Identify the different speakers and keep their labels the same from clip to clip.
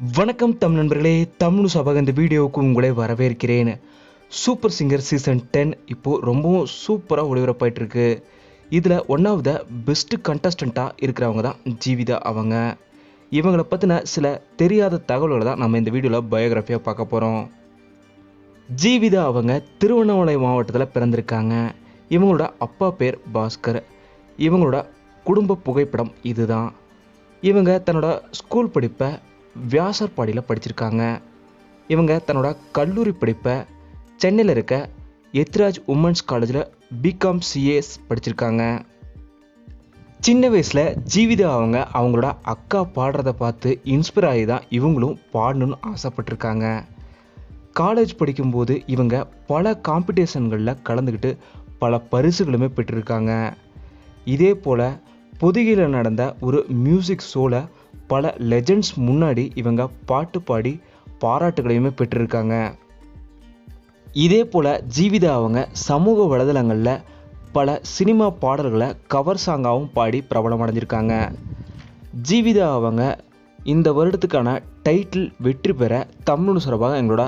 Speaker 1: வணக்கம் தமிழ் நண்பர்களே தமிழ் சபாக இந்த வீடியோவுக்கு உங்களை வரவேற்கிறேன். சூப்பர் சிங்கர் சீசன் டென் இப்போது ரொம்பவும் சூப்பராக ஒளிபரப்பாயிட்டு இருக்கு இதில் ஒன் ஆஃப் த பெஸ்ட்டு கண்டஸ்டண்ட்டாக இருக்கிறவங்க தான் ஜீவிதா அவங்க. இவங்களை பற்றின சில தெரியாத தகவல்களை தான் நம்ம இந்த வீடியோவில் பயோகிராஃபியாக பார்க்க போகிறோம் ஜீவிதா அவங்க திருவண்ணாமலை மாவட்டத்தில் பிறந்திருக்காங்க. இவங்களோட அப்பா பேர் பாஸ்கர். இவங்களோட குடும்ப புகைப்படம் இதுதான். இவங்க தன்னோட ஸ்கூல் படிப்பை வியாசர்பாடியில் படிச்சிருக்காங்க. இவங்க தன்னோட கல்லூரி படிப்பை சென்னையில் இருக்க எத்ராஜ் உமன்ஸ் காலேஜில் பிகாம் சிஏஎஸ் படிச்சிருக்காங்க. சின்ன வயசில் ஜீவிதா அவங்க அவங்களோட அக்கா பாடுறத பார்த்து இன்ஸ்பயர் ஆகி தான் இவங்களும் பாடணும்னு ஆசைப்பட்டிருக்காங்க. காலேஜ் படிக்கும்போது இவங்க பல காம்படிஷன்களில் கலந்துக்கிட்டு பல பரிசுகளுமே பெற்றிருக்காங்க. இதே போல் பொதுகையில் நடந்த ஒரு மியூசிக் ஷோவில் பல லெஜெண்ட்ஸ் முன்னாடி இவங்க பாட்டு பாடி பாராட்டுகளையுமே பெற்றிருக்காங்க. இதே போல் ஜீவிதா அவங்க சமூக வலைதளங்களில் பல சினிமா பாடல்களை கவர் சாங்காகவும் பாடி பிரபலம் அடைஞ்சிருக்காங்க. ஜீவிதா அவங்க இந்த வருடத்துக்கான டைட்டில் வெற்றி பெற தமிழ் சார்பாக எங்களோட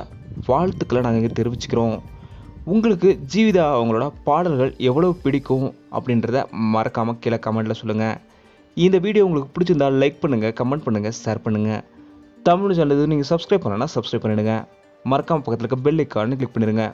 Speaker 1: வாழ்த்துக்களை நாங்கள் இங்கே தெரிவிச்சுக்கிறோம். உங்களுக்கு ஜீவிதா அவங்களோட பாடல்கள் எவ்வளோ பிடிக்கும் அப்படின்றத மறக்காமல் கீழே கமெண்ட்டில் சொல்லுங்கள் இந்த வீடியோ உங்களுக்கு பிடிச்சிருந்தா லைக் பண்ணுங்கள் கமெண்ட் பண்ணுங்கள் ஷேர் பண்ணுங்கள் தமிழ் சேனல் நீங்கள் சப்ஸ்கிரைப் பண்ணலன்னா சப்ஸ்கிரைப் பண்ணிடுங்க. மறக்காமல் பக்கத்தில் இருக்க பெல் ஐக்கானு கிளிக் பண்ணிடுங்க.